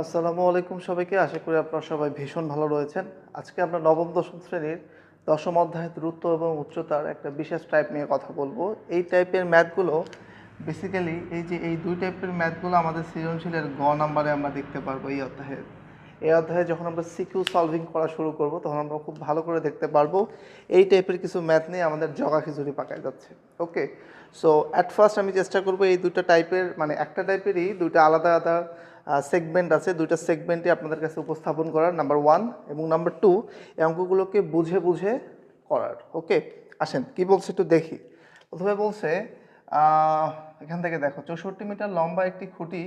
আসসালামু আলাইকুম সবাইকে। আশা করি আপনারা সবাই ভীষণ ভালো রয়েছেন। আজকে আমরা নবম, দশম শ্রেণির দশম অধ্যায়ের দূরত্ব এবং উচ্চতার একটা বিশেষ টাইপ নিয়ে কথা বলব। এই টাইপের ম্যাথগুলো বেসিক্যালি এই যে এই দুই টাইপের ম্যাথগুলো আমাদের সৃজনশীলের গ নাম্বারে আমরা দেখতে পারব এই অধ্যায়ে। এই অধ্যায়ে যখন আমরা সিকিউ সলভিং করা শুরু করব, তখন আমরা খুব ভালো করে দেখতে পারব এই টাইপের কিছু ম্যাথ নিয়ে আমাদের জগা খিচুড়ি পাকায় যাচ্ছে। ওকে সো অ্যাট ফার্স্ট আমি চেষ্টা করব এই দুটো টাইপের মানে একটা টাইপেরই দুইটা আলাদা আলাদা সেগমেন্ট আছে, দুইটা সেগমেন্টই আপনাদের কাছে উপস্থাপন করার নাম্বার ওয়ান এবং নাম্বার টু এই অঙ্কগুলোকে বুঝে বুঝে করার। ওকে আসেন, কি বলছে একটু দেখি। প্রথমে বলছে এখান থেকে দেখো, চৌষট্টি মিটার লম্বা একটি খুঁটি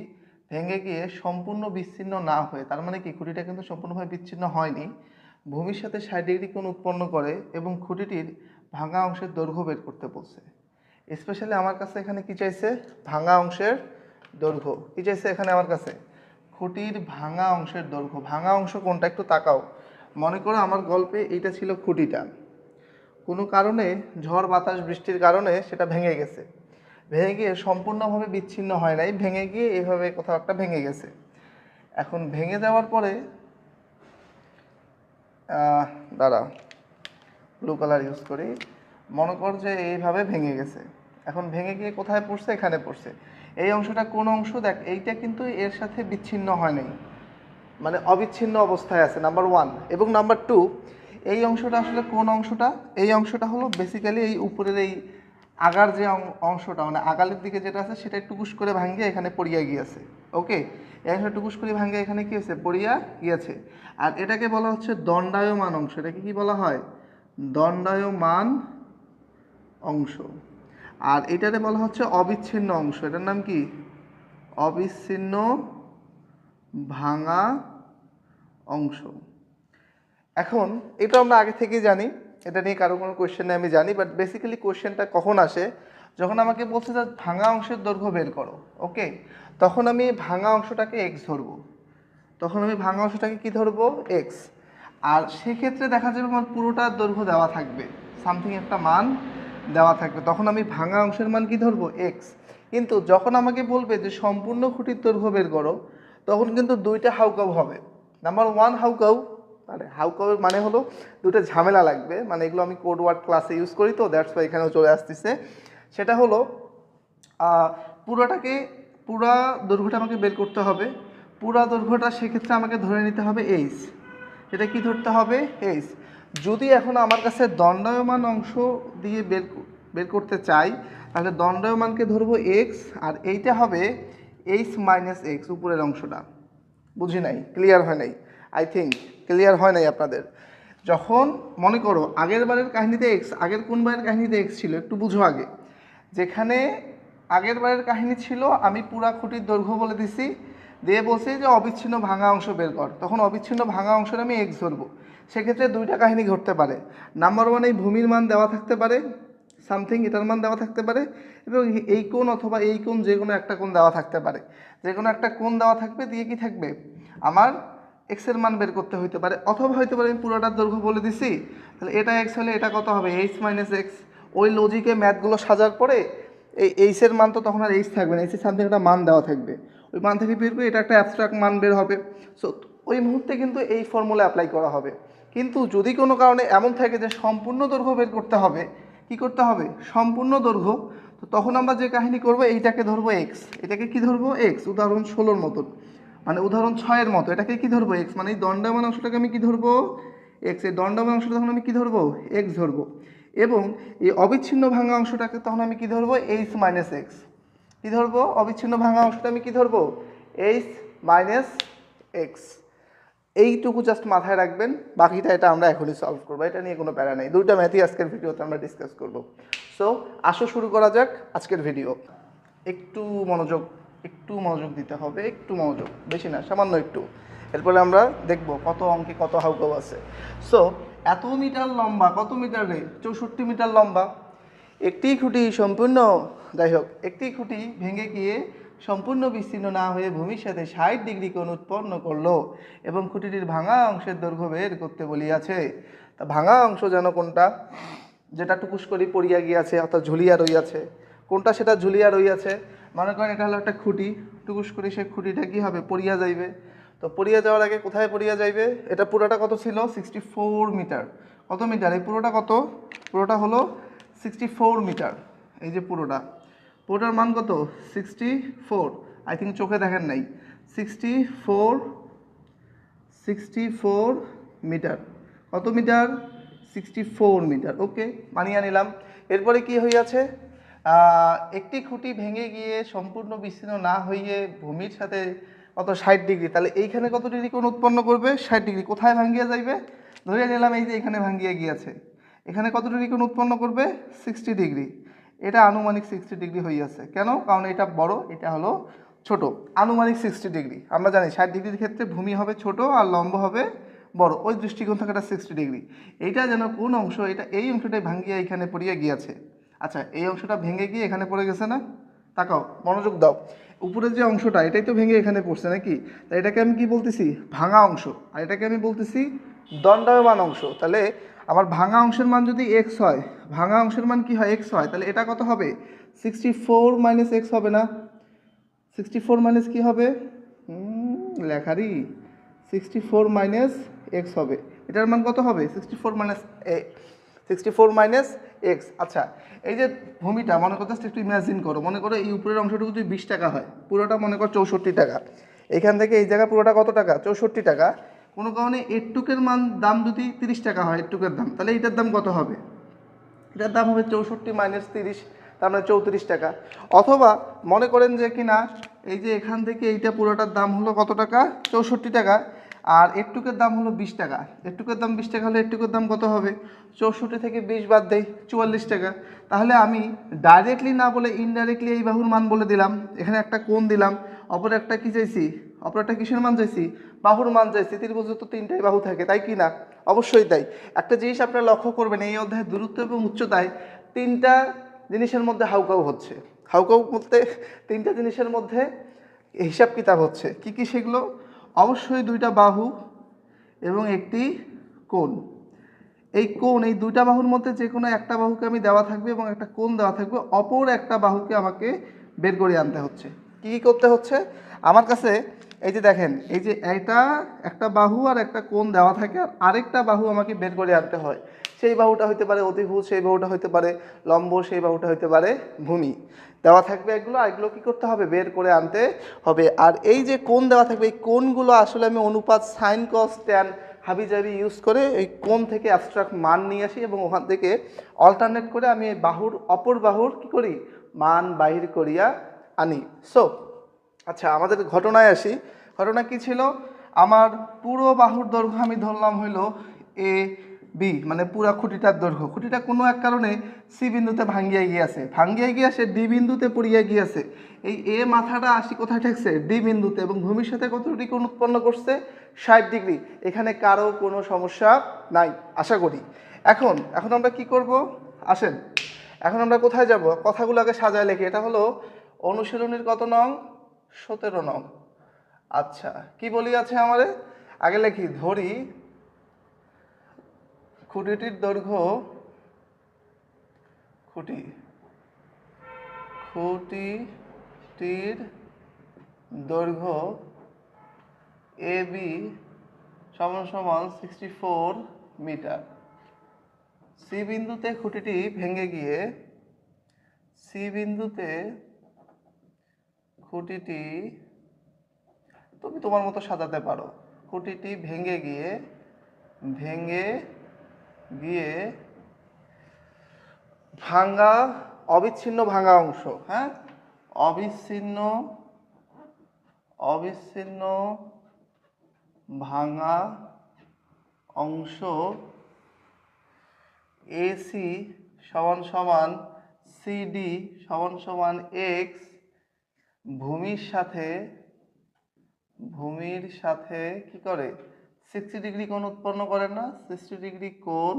ভেঙে গিয়ে সম্পূর্ণ বিচ্ছিন্ন না হয়ে, তার মানে কি, খুঁটিটা কিন্তু সম্পূর্ণভাবে বিচ্ছিন্ন হয়নি, ভূমির সাথে ষাট ডিগ্রি কোণ উৎপন্ন করে এবং খুঁটিটির ভাঙা অংশের দৈর্ঘ্য বের করতে বলছে। স্পেশালি আমার কাছে এখানে কি চাইছে? ভাঙা অংশের দৈর্ঘ্য। কি চাইছে এখানে আমার কাছে? খুঁটির ভাঙা অংশের দৈর্ঘ্য, ভাঙা অংশ কোনটা একটু তাকাও। মনে করো আমার গল্পে এইটা ছিল খুঁটিটা। কোনো কারণে ঝড়, বাতাস, বৃষ্টির কারণে সেটা ভেঙে গেছে। ভেঙে গিয়ে সম্পূর্ণভাবে বিচ্ছিন্ন হয় নাই, ভেঙে গিয়ে এইভাবে কোথাও একটা ভেঙে গেছে। এখন ভেঙে যাওয়ার পরে দাঁড়া ব্লু কালার ইউজ করি। মনে কর যে এইভাবে ভেঙে গেছে। এখন ভেঙে গিয়ে কোথায় পড়ছে? এখানে পড়ছে। এই অংশটা কোন অংশ? দেখ, এইটা কিন্তু এর সাথে বিচ্ছিন্ন হয় নাই। মানে অবিচ্ছিন্ন অবস্থায় আছে নাম্বার ওয়ান এবং নাম্বার টু এই অংশটা আসলে কোন অংশটা? এই অংশটা হলো বেসিক্যালি এই উপরের এই আগার যে অংশটা মানে আগালের দিকে যেটা আছে, সেটা টুকুস করে ভাঙ্গে এখানে পড়িয়া গিয়েছে। ওকে এই অংশটা টুকুস করে ভাঙ্গে এখানে কি হয়েছে? পড়িয়া গিয়েছে। আর এটাকে বলা হচ্ছে দণ্ডায়মান অংশ। এটাকে কি বলা হয়? দণ্ডায়মান অংশ। আর এটাতে বলা হচ্ছে অবিচ্ছিন্ন অংশ। এটার নাম কি? অবিচ্ছিন্ন ভাঙা অংশ। এখন এটা আমরা আগে থেকেই জানি। এটা নিয়ে কারও কোনো কোয়েশ্চেন আমি জানি বাট বেসিক্যালি কোয়েশ্চেনটা কখন আসে? যখন আমাকে বলছে যে ভাঙা অংশের দৈর্ঘ্য বের করো ওকে তখন আমি ভাঙা অংশটাকে এক্স ধরবো। তখন আমি ভাঙা অংশটাকে কি ধরবো? এক্স আর সেক্ষেত্রে দেখা যাবে আমার পুরোটার দৈর্ঘ্য দেওয়া থাকবে। সামথিং একটা মান। দেওয়া থাকবে, তখন আমি ভাঙা অংশের মান কি ধরবো? এক্স কিন্তু যখন আমাকে বলবে যে সম্পূর্ণ খুঁটির দৈর্ঘ্য বের করো, তখন কিন্তু দুইটা হাউকাউ হবে। নাম্বার ওয়ান হাউকাউ মানে হাউকাউয়ের মানে হলো দুটো ঝামেলা লাগবে। মানে এগুলো আমি কোড ওয়ার্ড ক্লাসে ইউজ করি তো দ্যাটস ওয়াই এখানেও চলে আসতেছে। সেটা হলো পুরোটাকে, পুরা দৈর্ঘ্যটা আমাকে বের করতে হবে। পুরা দৈর্ঘ্যটা সেক্ষেত্রে আমাকে ধরে নিতে হবে এইচ এটা কি ধরতে হবে? এইচ যদি এখন আমার কাছে দণ্ডায়মান অংশ দিয়ে বের বের করতে চাই, তাহলে দণ্ডায়মানকে ধরবো এক্স আর এইটা হবে এইচ মাইনাস এক্স উপরের অংশটা। বুঝি নাই? ক্লিয়ার হয় নাই? আই থিঙ্ক ক্লিয়ার হয় নাই আপনাদের। যখন, মনে করো, আগের বারের কাহিনীতে এক্স আগের কোন বারের কাহিনীতে এক্স ছিল? একটু বুঝো আগে। যেখানে আগের বারের কাহিনী ছিল, আমি পুরা খুঁটির দৈর্ঘ্য বলে দিছি দিয়ে বলছি যে অবিচ্ছিন্ন ভাঙা অংশ বের কর। তখন অবিচ্ছিন্ন ভাঙা অংশের আমি এক্স ধরবো। সেক্ষেত্রে দুইটা কাহিনী ঘটতে পারে। নাম্বার ওয়ান এই ভূমির মান দেওয়া থাকতে পারে সামথিং এটার মান দেওয়া থাকতে পারে এবং এই কোণ অথবা এই কোণ যে কোনো একটা কোণ দেওয়া থাকতে পারে। যে কোনো একটা কোণ দেওয়া থাকবে, দিয়ে কি থাকবে? আমার এক্সের মান বের করতে হইতে পারে। অথবা হইতে পারে আমি পুরোটার দৈর্ঘ্য বলে দিছি, তাহলে এটা এক্স হলে এটা কত হবে? এইচ মাইনাস এক্স ওই লজিকে ম্যাথগুলো সাজার পরে এই এইচের মান তো তখন আর এইচ থাকবে না। এইচের সামথিং একটা মান দেওয়া থাকবে। ওই মান থেকে বের করে এটা একটা অ্যাবস্ট্রাক্ট মান বের হবে। সো ওই মুহূর্তে কিন্তু এই ফর্মুলা অ্যাপ্লাই করা হবে। কিন্তু যদি কোনো কারণে এমন থাকে যে সম্পূর্ণ দৈর্ঘ্য বের করতে হবে, কি করতে হবে? সম্পূর্ণ দৈর্ঘ্য। তো তখন আমরা যে কাহিনী করব, এইটাকে ধরবো এক্স এটাকে কি ধরবো? এক্স উদাহরণ ষোলোর মতন। মানে উদাহরণ ছয়ের মতো। এটাকে কি ধরবো? এক্স মানে এই দণ্ডমান অংশটাকে আমি কি ধরবো? এক্স এই দণ্ডায়মান অংশটা তখন আমি কি ধরবো? এক্স ধরবো। এবং এই অবিচ্ছিন্ন ভাঙা অংশটাকে তখন আমি কি ধরবো? এইচ মাইনাস এক্স কি ধরবো? অবিচ্ছিন্ন ভাঙা অংশটা আমি কি ধরবো? এইচ মাইনাস এক্স এইটুকু জাস্ট মাথায় রাখবেন, বাকিটা এটা আমরা এখনই সলভ করব। এটা নিয়ে কোনো প্যারা নেই। দুইটা ম্যাথই আজকের ভিডিওতে আমরা ডিসকাস করব। সো আসো শুরু করা যাক আজকের ভিডিও একটু মনোযোগ একটু মনোযোগ দিতে হবে, একটু মনোযোগ। বেশি না, সামান্য একটু। এরপরে আমরা দেখব কত অঙ্কে কত হাউকাউ আছে। সো এত মিটার লম্বা, কত মিটার রে? চৌষট্টি মিটার লম্বা। একটি খুঁটি সম্পূর্ণ, যাই হোক, একটি খুঁটি ভেঙে গিয়ে সম্পূর্ণ বিচ্ছিন্ন না হয়ে ভূমির সাথে ষাট ডিগ্রি কোণ উৎপন্ন করল এবং খুঁটিটির ভাঙা অংশের দৈর্ঘ্য বের করতে বলিয়াছে। তা ভাঙা অংশ যেন কোনটা? যেটা টুকুস করি পড়িয়া গিয়াছে, অর্থাৎ ঝুলিয়া রইয়াছে। কোনটা সেটা ঝুলিয়া রইয়াছে? মনে করেন এটা হলো একটা খুঁটি, টুকুস করে সেই খুঁটিটা কী হবে? পড়িয়া যাইবে। তো পড়িয়া যাওয়ার আগে কোথায় পড়িয়া যাইবে? এটা পুরোটা কত ছিল? সিক্সটি ফোর মিটার কত মিটার এই পুরোটা কত? পুরোটা হলো সিক্সটি ফোর মিটার এই যে পুরোটা। পুরোটার মান কত? সিক্সটি ফোর আই থিঙ্ক চোখে দেখেন নাই। Sixty four sixty four meter কত meter sixty four meter okay মানিয়ে নিলাম। এরপরে কি হইয়াছে? একটি খুঁটি ভেঙে গিয়ে সম্পূর্ণ বিচ্ছিন্ন না হইয়ে ভূমির সাথে কত ষাট ডিগ্রি। তাহলে এইখানে কত ডিগ্রি কোণ উৎপন্ন করবে? ষাট ডিগ্রি। কোথায় ভাঙ্গিয়া যাইবে? ধরে নিলাম এই যে এখানে ভাঙ্গিয়া গিয়েছে। এখানে কত ডিগ্রি কোণ উৎপন্ন করবে? সিক্সটি ডিগ্রি এটা আনুমানিক সিক্সটি ডিগ্রি হইয়াছে কেন? কারণ এটা বড়, এটা হলো ছোট। আনুমানিক সিক্সটি ডিগ্রি আমরা জানি ষাট ডিগ্রির ক্ষেত্রে ভূমি হবে ছোট আর লম্ব হবে বড়। ওই দৃষ্টিকোণ থেকে এটা সিক্সটি ডিগ্রি এইটা যেন কোন অংশ, এটা এই অংশটাই ভাঙ্গিয়া এখানে পড়িয়া গিয়েছে। আচ্ছা এই অংশটা ভেঙে গিয়ে এখানে পড়ে গেছে না? তাকাও, মনোযোগ দাও। উপরের যে অংশটা, এটাই তো ভেঙে এখানে পড়ছে নাকি? তা এটাকে আমি কি বলতেছি? ভাঙা অংশ। আর এটাকে আমি বলতেছি দণ্ডায়মান অংশ। তাহলে আমার ভাঙা অংশের মান যদি এক্স হয় ভাঙা অংশের মান কি হয় এক্স হয় তাহলে এটা কত হবে? সিক্সটি ফোর মাইনাস এক্স হবে না। সিক্সটি ফোর মাইনাস কী হবে? হুম, লেখারই সিক্সটি ফোর মাইনাস এক্স হবে। এটার মান কত হবে? Sixty four minus sixty four minus X আচ্ছা এই যে ভূমিটা মনে করতে একটু ইমাজিন করো। মনে করো এই উপরের অংশটুকু যদি বিশ টাকা হয় পুরোটা মনে করো চৌষট্টি টাকা। এখান থেকে এই জায়গা পুরোটা কত টাকা? চৌষট্টি টাকা। কোনো কারণে এটুকের মান, দাম যদি তিরিশ টাকা হয়, এটুকের দাম, তাহলে এটার দাম কত হবে? এটার দাম হবে চৌষট্টি মাইনাস তিরিশ, তার মানে চৌত্রিশ টাকা। অথবা মনে করেন যে কিনা এই যে এখান থেকে এইটা পুরোটার দাম হলো কত টাকা? চৌষট্টি টাকা। আর একটুকের দাম হলো বিশ টাকা। একটুকের দাম বিশ টাকা হলে একটুকের দাম কত হবে? চৌষট্টি থেকে বিশ বাদ দেয় চুয়াল্লিশ টাকা। তাহলে আমি ডাইরেক্টলি না বলে ইনডাইরেক্টলি এই বাহুর মান বলে দিলাম। এখানে একটা কোণ দিলাম। অপর একটা কি চাইছি? অপর একটা কিসের মান চাইছি? বাহুর মান চাইছি। ত্রিভুজে তো তিনটাই বাহু থাকে, তাই কি না? অবশ্যই তাই। একটা জিনিস আপনারা লক্ষ্য করবেন, এই অধ্যায়ের দূরত্ব এবং উচ্চতায় তিনটা জিনিসের মধ্যে হাউকাউ হচ্ছে। হাউকাউ বলতে তিনটা জিনিসের মধ্যে হিসাব কিতাব হচ্ছে। কি কি সেগুলো? অবশ্যই দুইটা বাহু এবং একটি কোণ। এই কোণ, এই দুইটা বাহুর মধ্যে যে কোনো একটা বাহুকে আমি দেওয়া থাকবে এবং একটা কোণ দেওয়া থাকবে, অপর একটা বাহুকে আমাকে বের করে আনতে হচ্ছে। কি কি করতে হচ্ছে? আমার কাছে এই যে দেখেন, এই যে এটা একটা বাহু আর একটা কোণ দেওয়া থাকে আর আরেকটা বাহু আমাকে বের করে আনতে হয়। সেই বাহুটা হতে পারে অতিভুজ, সেই বাহুটা হতে পারে লম্ব, সেই বাহুটা হতে পারে ভূমি। দেওয়া থাকবে এগুলো, আর এগুলো কী করতে হবে? বের করে আনতে হবে। আর এই যে কোণ দেওয়া থাকবে, এই কোণগুলো আসলে আমি অনুপাত সাইন কস ট্যান হাবিজাবি ইউজ করে এই কোণ থেকে অ্যাবস্ট্রাক্ট মান নিয়ে আসি এবং ওখান থেকে অল্টারনেট করে আমি বাহুর অপর বাহুর কি করি? মান বাহির করিয়া আনি। সো আচ্ছা আমাদের ঘটনায় আসি। ঘটনা কি ছিল? আমার পুরো বাহুর দৈর্ঘ্য আমি ধরলাম হইল এ বি মানে পুরা খুঁটিটার দৈর্ঘ্য। খুঁটিটা কোনো এক কারণে সি বিন্দুতে ভাঙ্গিয়া গিয়েছে। ভাঙ্গিয়া গিয়েছে ডি বিন্দুতে পড়িয়া গিয়েছে। এই এ মাথাটা আসি কোথায় ঠেকছে? ডি বিন্দুতে এবং ভূমির সাথে কতটি কোণ উৎপন্ন করছে? ষাট ডিগ্রি। এখানে কারও কোনো সমস্যা নাই, আশা করি। এখন এখন আমরা কি করব? আসেন। এখন আমরা কোথায় যাব? কথাগুলো আগে সাজায় লেখি। এটা হলো অনুশীলনের কত নং? সতেরো নং। আচ্ছা কি বলি আছে আমারে? আগে লেখি, ধরি। খুঁটিটির দৈর্ঘ্য খুঁটি। খুঁটিটির দৈর্ঘ্য এ বি সমান সমান সিক্সটি ফোর মিটার। সি বিন্দুতে খুঁটিটি ভেঙে গিয়ে, সি বিন্দুতে খুঁটিটি তুমি তোমার মতো সাজাতে পারো। খুঁটিটি ভেঙে গিয়ে ভেঙে গিয়ে ভাঙ্গা অবিচ্ছিন্ন ভাঙা অংশ হ্যাঁ? অবিচ্ছিন্ন অবিচ্ছিন্ন ভাঙা অংশ এসি সমান সমান সিডি সমান সমান এক্স ভূমির সাথে ভূমির সাথে কি করে? সিক্সটি ডিগ্রি কোণ উৎপন্ন করে না? সিক্সটি ডিগ্রি কোণ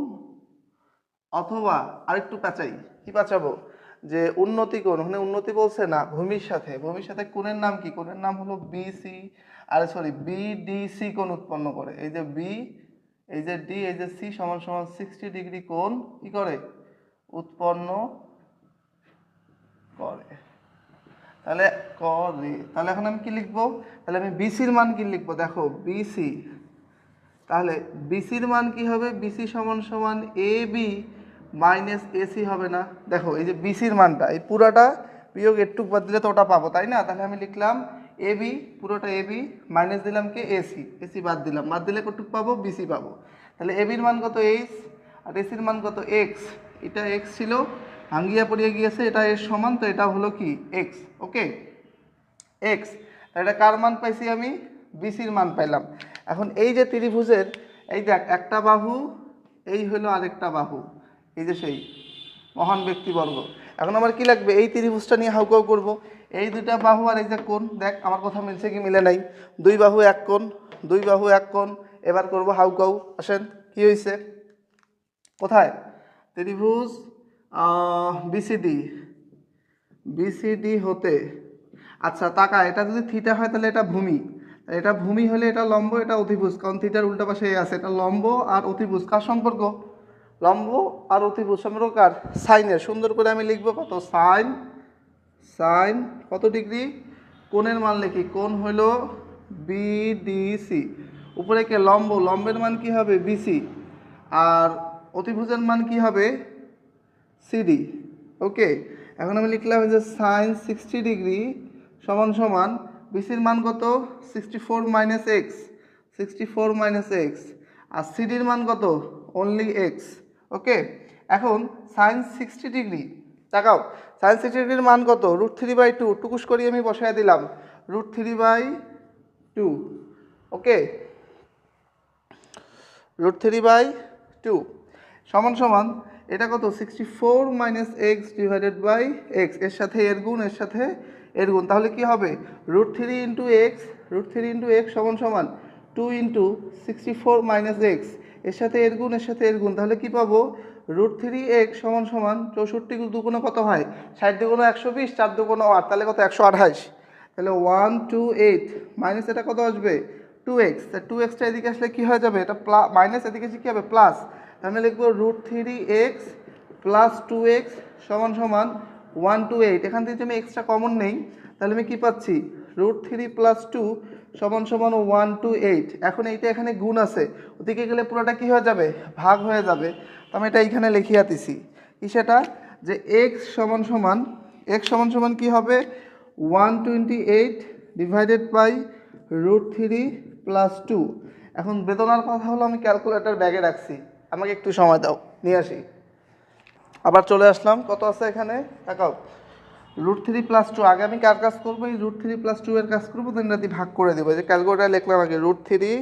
অথবা আরেকটু পেঁচাই কি পেঁচাবো যে উন্নতি কোণ ওখানে উন্নতি বলছে না, ভূমির সাথে। ভূমির সাথে কোণের নাম কি? কোণের নাম হলো বিসি আর সরি বিডিসি কোণ উৎপন্ন করে। এই যে বি এই যে ডি এই যে সি সমান সমান সিক্সটি ডিগ্রি কোণ কি করে? উৎপন্ন করে। তাহলে ক রে তাহলে এখন আমি কি লিখব? তাহলে আমি বিসির মান কি লিখব? দেখো বিসি তাহলে বিসির মান কি হবে? বিসি সমান সমান এ বি মাইনাস এসি হবে না। দেখো, এই যে বিসির মানটা, এই পুরাটা বিয়োগ একটু বাদ দিলে তো ওটা পাবো, তাই না? তাহলে আমি লিখলাম এ বি পুরোটা এ বি মাইনাস দিলাম কি? এসি এসি বাদ দিলাম। বাদ দিলে কটুক পাবো? বিসি পাবো। তাহলে এ বির মান কত? এইচ আর এসির মান কত? এক্স এটা এক্স ছিল। ভাঙ্গিয়া পড়িয়ে গিয়েছে, এটা এর সমান, তো এটা হলো কি? এক্স ওকে এক্স এটা কার মান পাইছি আমি? বিসির মান পাইলাম। এখন এই যে ত্রিভুজের, এই দেখ, একটা বাহু, এই হলো আরেকটা বাহু, এই যে সেই মহান ব্যক্তিবর্গ। এখন আমার কি লাগবে? এই ত্রিভুজটা নিয়ে হাউকাউ করব। এই দুইটা বাহু আর এই যে কোণ, দেখ, আমার কথা মিলছে কি মিলে নাই? দুই বাহু এক কোণ, দুই বাহু এক কোণ, এবার করব হাউকাউ আসেন, কি হয়েছে কোথায়? ত্রিভুজ বিসিডি বিসিডি হতে আচ্ছা তাকা, এটা যদি থিটা হয় তাহলে এটা ভূমি। এটা ভূমি হলে এটা লম্ব, এটা অতিভুজ, কারণ থিটার উল্টা পাশে আছে। এটা লম্ব আর অতিভুজ, কার সম্পর্ক? লম্ব আর অতিভুজ সম্পর্ক কার সাইনের সুন্দর করে আমি লিখব কত? সাইন সাইন, কত ডিগ্রি? কোণের মান লিখি। কোণ হলো বিডিসি উপরে কে লম্ব, লম্বের মান কি হবে? বিসি আর অতিভুজের মান কি হবে? সিডি ওকে এখন আমি লিখলাম যে সাইন সিক্সটি ডিগ্রি সমান সমান বিসির মান কত? Sixty four minus x sixty four minus x আর সিডির মান কত? অনলি এক্স ওকে এখন সাইন সিক্সটি ডিগ্রি তাকাও সাইন সিক্সটি ডিগ্রির মান কত? রুট থ্রি বাই টু টুকুস করি আমি বসায় দিলাম root three by two okay root three by two সমান সমান এটা কত? Sixty four minus X divided by এক্সের সাথে এর গুণ, এর সাথে এর গুণ। তাহলে কি হবে? Root three into X root three into X সমান সমান two into sixty four minus এক্সের সাথে এর গুণ, এর সাথে এর গুণ। তাহলে কি পাবো? রুট থ্রি এক্স সমান সমান চৌষট্টি দুগুণে কত হয়? ষাট দুগুণে একশো বিশ, চার দুগুণে আট। তাহলে কত? একশো আঠাশ। তাহলে ওয়ান টু এইট মাইনাস এটা কত আসবে? টু এক্স টু এক্সটা এদিকে আসলে কী হয়ে যাবে? এটা প্লা মাইনাস এদিকে এসে কী হবে? প্লাস তাহলে লিখব root three X plus two X সমান সমান ওয়ান টু এইট এখান থেকে আমি এক্সট্রা কমন নেই, তাহলে আমি কী পাচ্ছি? রুট থ্রি প্লাস টু সমান সমান ওয়ান টু এইট এখন এইটা এখানে গুণ আছে। ওদিকে গেলে পুরোটা কী হয়ে যাবে? ভাগ হয়ে যাবে। তো আমি এটা এইখানে লিখিয়ে দিছি কি সেটা? যে এক্স সমান সমান এক্স সমান সমান কী হবে? One twenty eight divided by root three plus two এখন বেদনার কথা হলো আমি ক্যালকুলেটর ব্যাগে রাখছি। আমাকে একটু সময় দাও, নিয়ে আসি। আবার চলে আসলাম, কত আছে এখানে? তাকাও। রুট থ্রি প্লাস টু আগে আমি কার কাজ করব? এই রুট থ্রি প্লাস টু এর কাজ করব দেন রাতে ভাগ করে দেবো। যে ক্যালকুলেটার লিখলাম আগে রুট থ্রি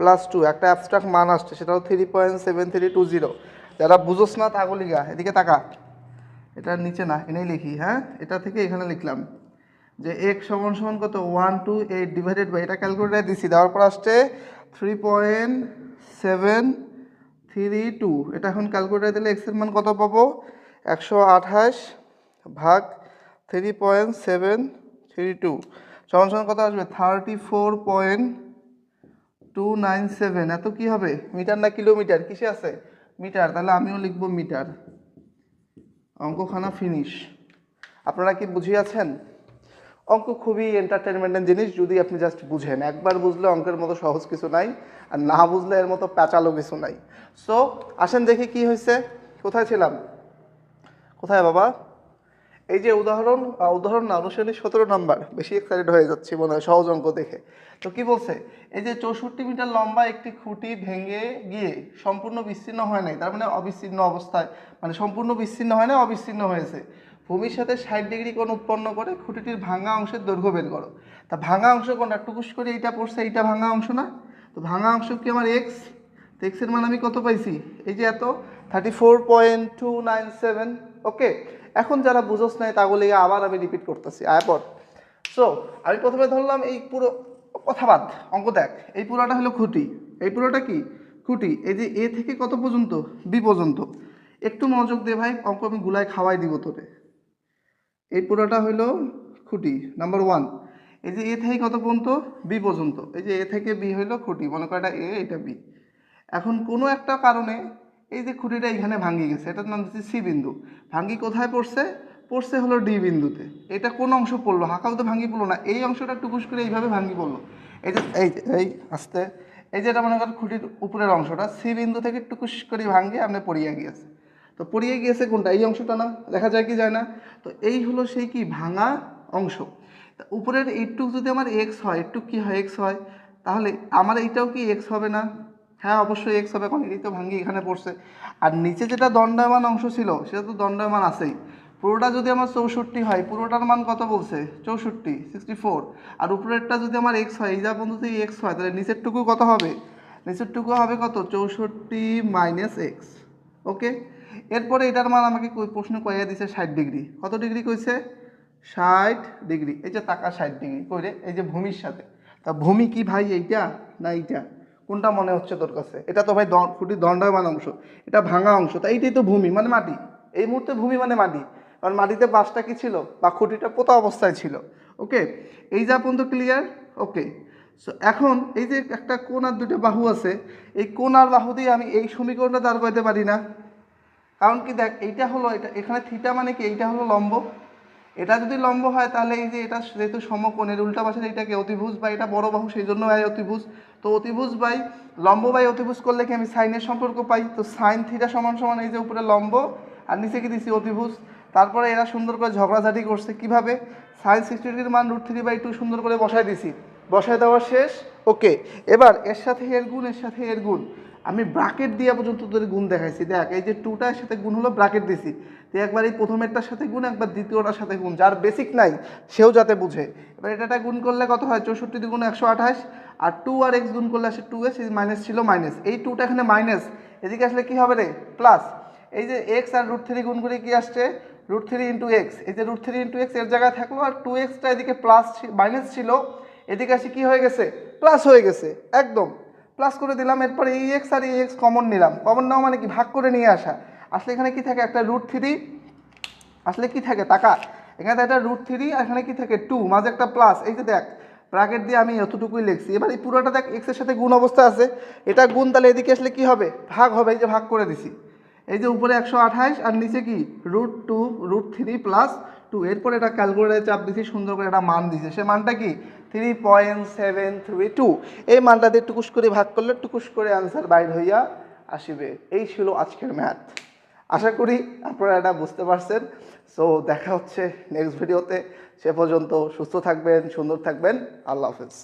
প্লাস টু একটা অ্যাবস্ট্রাক্ট মান আসছে সেটা হলো three point seven three two zero যারা বুঝোস না তাগুলিগা এদিকে তাকা। এটার নিচে না, এনেই লিখি হ্যাঁ? এটা থেকে এখানে লিখলাম। যে এক সমান সমান কত? One two eight divided by এটা ক্যালকুলেটার দিছি। দেওয়ার পর আসছে three point seven three two এটা এখন ক্যালকুলেটার দিলে এক্সের মান কত পাবো? একশো আঠাশ ভাগ three point seven three two সমান সমান কত আসবে? Thirty four point two nine seven এত কী হবে? মিটার না কিলোমিটার? কিসে আছে? মিটার। তাহলে আমিও লিখব মিটার। অঙ্কখানা ফিনিশ আপনারা কি বুঝিয়াছেন? অঙ্ক খুবই এন্টারটেনমেন্টের জিনিস, যদি আপনি জাস্ট বুঝেন। একবার বুঝলে অঙ্কের মতো সহজ কিছু নাই, আর না বুঝলে এর মতো প্যাচালো কিছু নাই। সো আসেন দেখি কি হয়েছে। কোথায় ছিলাম? কোথায় বাবা? এই যে উদাহরণ উদাহরণ না, অনুশীলনী সতেরো নাম্বার। বেশি এক্সাইটেড হয়ে যাচ্ছি মনে হয়, সহজ অঙ্ক দেখে। তো কি বলছে? এই যে চৌষট্টি মিটার লম্বা একটি খুঁটি ভেঙে গিয়ে সম্পূর্ণ বিচ্ছিন্ন হয় নাই, তার মানে অবিচ্ছিন্ন অবস্থায় মানে সম্পূর্ণ বিচ্ছিন্ন হয় না অবিচ্ছিন্ন হয়েছে। ভূমির সাথে ষাট ডিগ্রি কোণ উৎপন্ন করে খুঁটিটির ভাঙা অংশের দৈর্ঘ্য বের করো। তা ভাঙা অংশ কোনটা? টুকুস করে এইটা পড়ছে, এইটা ভাঙা অংশ না? তো ভাঙা অংশ কি আমার এক্স তো এক্সের মান আমি কত পাইছি? এই যে এত thirty four point two nine seven okay, এখন যারা বুঝোস নাই তাগুলি আবার আমি রিপিট করতেছি আয়াপর সো আমি প্রথমে ধরলাম এই পুরো, কথা বাদ, অঙ্ক দেখ। এই পুরোটা হলো খুঁটি। এই পুরোটা কি? খুঁটি। এই যে এ থেকে কত পর্যন্ত? বি পর্যন্ত। একটু মনোযোগ দে ভাই, অঙ্ক আমি গুলায় খাওয়াই দিব তোরে। এই পুরোটা হলো খুঁটি নাম্বার ওয়ান এই যে এ থেকে কত পর্যন্ত? বি পর্যন্ত। এই যে এ থেকে বি হইল খুঁটি, মনে করো এটা এ, এটা বি। এখন কোনো একটা কারণে এই যে খুঁটিটা এখানে ভাঙ্গি গেছে, এটার নাম হচ্ছে সি বিন্দু। ভাঙ্গি কোথায় পড়ছে? পড়ছে হলো ডি বিন্দুতে। এটা কোন অংশ পড়ল? হাঁকাও তো ভাঙ্গি পড়ল না। এই অংশটা টুকুস করে এইভাবে ভাঙ্গি পড়ল। এই যে, এই এই, আস্তে। এই যেটা মনে করেন খুঁটির উপরের অংশটা, সি বিন্দু থেকে টুকুস করে ভাঙ্গে, আপনি পড়িয়ে গিয়েছে তো পড়িয়ে গিয়েছে কোনটা? এই অংশটা না? দেখা যায় কি যায় না? তো এই হলো সেই কি ভাঙা অংশ। উপরের এইটুক যদি আমার এক্স হয়, এইটুক কি হয়? এক্স হয়। তাহলে আমার এইটাও কি এক্স হবে না? হ্যাঁ অবশ্যই এক্স হবে, কারণ এই তো ভাঙ্গি এখানে পড়ছে। আর নিচে যেটা দণ্ডায়মান অংশ ছিল, সেটা তো দণ্ডায়মান আছেই। পুরোটা যদি আমার চৌষট্টি হয়, পুরোটার মান কত বলছে? চৌষট্টি সিক্সটি ফোর আর উপরেরটা যদি আমার এক্স হয়, এই যা পর্যন্ত এক্স হয়, তাহলে নিচেরটুকু কত হবে? নিচেরটুকু হবে কত? চৌষট্টি মাইনাস এক্স ওকে এরপরে এটার মান আমাকে প্রশ্ন কইয়া দিছে ষাট ডিগ্রি। কত ডিগ্রি কইছে? ষাট ডিগ্রি। এই যে টাকা ষাট ডিগ্রি কইরে এই যে ভূমির সাথে। তা ভূমি কি ভাই এইটা না এইটা? কোনটা মনে হচ্ছে তোর কাছে? এটা তো ভাই খুঁটির দণ্ডায়মান অংশ। এটা ভাঙা অংশ। তা এইটাই তো ভূমি মানে মাটি। এই মুহূর্তে ভূমি মানে মাটি। কারণ মাটিতে বাসটা কি ছিল? বা খুঁটিটা পোতা অবস্থায় ছিল। ওকে? এই যা পর্যন্ত ক্লিয়ার ওকে। সো এখন এই যে একটা কোণ আর দুটো বাহু আছে, এই কোণ আর বাহু দিয়ে আমি এই সমীকরণটা দাঁড় করতে পারি না। কারণ কি দেখ, এইটা হলো, এটা এখানে থিটা মানে কি? এইটা হলো লম্ব। এটা যদি লম্ব হয়, তাহলে এই যে এটা যেহেতু সমকোণের উল্টা পাশের এটাকে অতিভুজ বা এটা বড় বাহু, সেই জন্য হয় অতিভুজ। তো অতিভুজ বাই লম্ব বাই অতিভুজ করলে কি আমি সাইনের সম্পর্ক পাই? তো সাইন থিটা সমান সমান এই যে উপরে লম্ব, আর নিচে কি দিছি? অতিভুজ। তারপরে এরা সুন্দর করে ঝগড়াঝাটি করছে। কীভাবে? সাইন সিক্সটি ডিগ্রির মান রুট থ্রি বাই টু সুন্দর করে বসায় দিছি। বসায় দেওয়া শেষ। ওকে এবার এর সাথে এর গুণ, এর সাথে এর গুণ। আমি ব্রাকেট দিয়ে পর্যন্ত তোদের গুণ দেখাইছি। দেখ, এই যে টুটার সাথে গুণ হলো ব্রাকেট দিছি। তো একবার এই প্রথমেরটার সাথে গুণ, একবার দ্বিতীয়টার সাথে গুণ। যার বেসিক নাই, সেও যাতে বুঝে। এবার এটা গুণ করলে কত হয়? চৌষট্টি দ্বিগুণ একশো আঠাশ। আর টু আর এক্স গুণ করলে আসে টু এক্স মাইনাস ছিল মাইনাস এই টুটা এখানে মাইনাস এদিকে আসলে কী হবে রে? প্লাস এই যে এক্স আর রুট থ্রি গুণ করে কি আসছে? রুট থ্রি ইন্টু এক্স এই যে রুট থ্রি ইন্টু এক্সের জায়গায় থাকল, আর টু এক্সটা এদিকে প্লাস মাইনাস ছিল। এদিকে আসে কী হয়ে গেছে? প্লাস হয়ে গেছে। একদম। প্লাস করে দিলাম, এরপরে এই এক্স আর এই এক্স কমন নিলাম। কমন নেওয়া মানে কি? ভাগ করে নিয়ে আসা। আসলে এখানে কি থাকে? একটা রুট থ্রি আসলে কি থাকে? টাকা। এখানে তো একটা রুট থ্রি আর এখানে কি থাকে? টু মাঝে একটা প্লাস এই যে দেখ ব্র্যাকেট দিয়ে আমি এতটুকুই লিখছি। এবার এই পুরোটা দেখ এক্সের সাথে গুণ অবস্থা আছে। এটা গুণ তাহলে এদিকে আসলে কি হবে? ভাগ হবে, এই যে ভাগ করে দিছি। এই যে উপরে একশো আঠাশ, আর নিচে কি? Root two root three plus two এরপরে এটা ক্যালকুলেটারে চাপ দিছি, সুন্দর করে একটা মান দিছে। সে মানটা কি? Three point seven three two এই মানটা দিয়ে টুকুস করে ভাগ করলে টুকুস করে আনসার বাইর হইয়া আসিবে। এই ছিল আজকের ম্যাথ আশা করি আপনারা এটা বুঝতে পারছেন। সো দেখা হচ্ছে নেক্সট ভিডিওতে সে পর্যন্ত সুস্থ থাকবেন, সুন্দর থাকবেন। আল্লাহ হাফেজ।